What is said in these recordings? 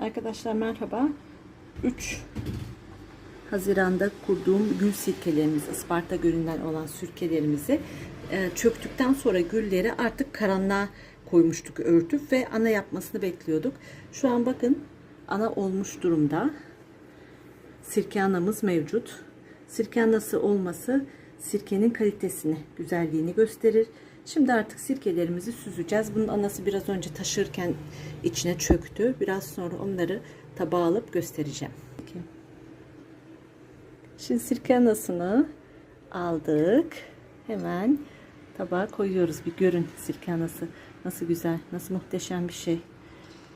Arkadaşlar merhaba. 3 Haziran'da kurduğum gül sirkelerimiz, Isparta Gölü'nden olan sirkelerimizi e, çöktükten sonra gülleri artık karanlığa koymuştuk örtüp ve ana yapmasını bekliyorduk. Şu an bakın ana olmuş durumda. Sirke anamız mevcut. Sirke anası olması sirkenin kalitesini, güzelliğini gösterir. Şimdi artık sirkelerimizi süzeceğiz. Bunun anası biraz önce taşırken içine çöktü. Biraz sonra onları tabağa alıp göstereceğim. Şimdi sirke anasını aldık. Hemen tabağa koyuyoruz. Bir görün sirke anası. Nasıl güzel, nasıl muhteşem bir şey.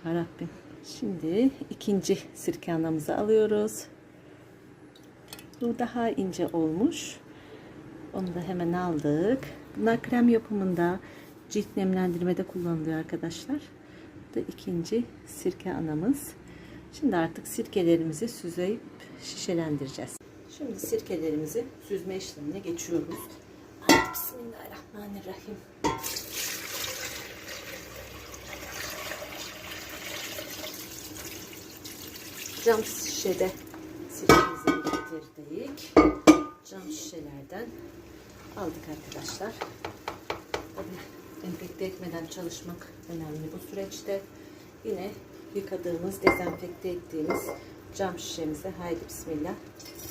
Ya Rabbim. Şimdi ikinci sirke anamızı alıyoruz. Bu daha ince olmuş. Onu da hemen aldık. Bunlar krem yapımında, cilt nemlendirmede kullanılıyor arkadaşlar. Bu da ikinci sirke anamız. Şimdi artık sirkelerimizi süzeyip şişelendireceğiz. Şimdi sirkelerimizi süzme işlemine geçiyoruz. Haydi Bismillahirrahmanirrahim. Cam şişede sirkemizi getirdik. Cam şişelerden aldık arkadaşlar. Tabii enfekte etmeden çalışmak önemli bu süreçte. Yine yıkadığımız, dezenfekte ettiğimiz cam şişemize haydi bismillah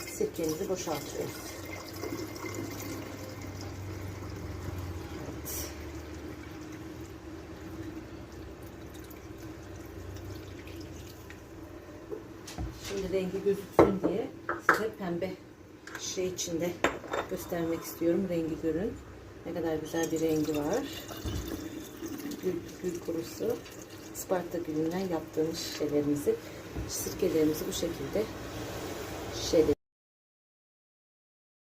sirkemizi boşaltıyoruz. Şimdi rengi gözüksün diye size pembe şişe içinde göstermek istiyorum. Rengi görün. Ne kadar güzel bir rengi var. Gül, gül kurusu. Isparta gülünden yaptığımız şişelerimizi, sirkelerimizi bu şekilde şişeledik.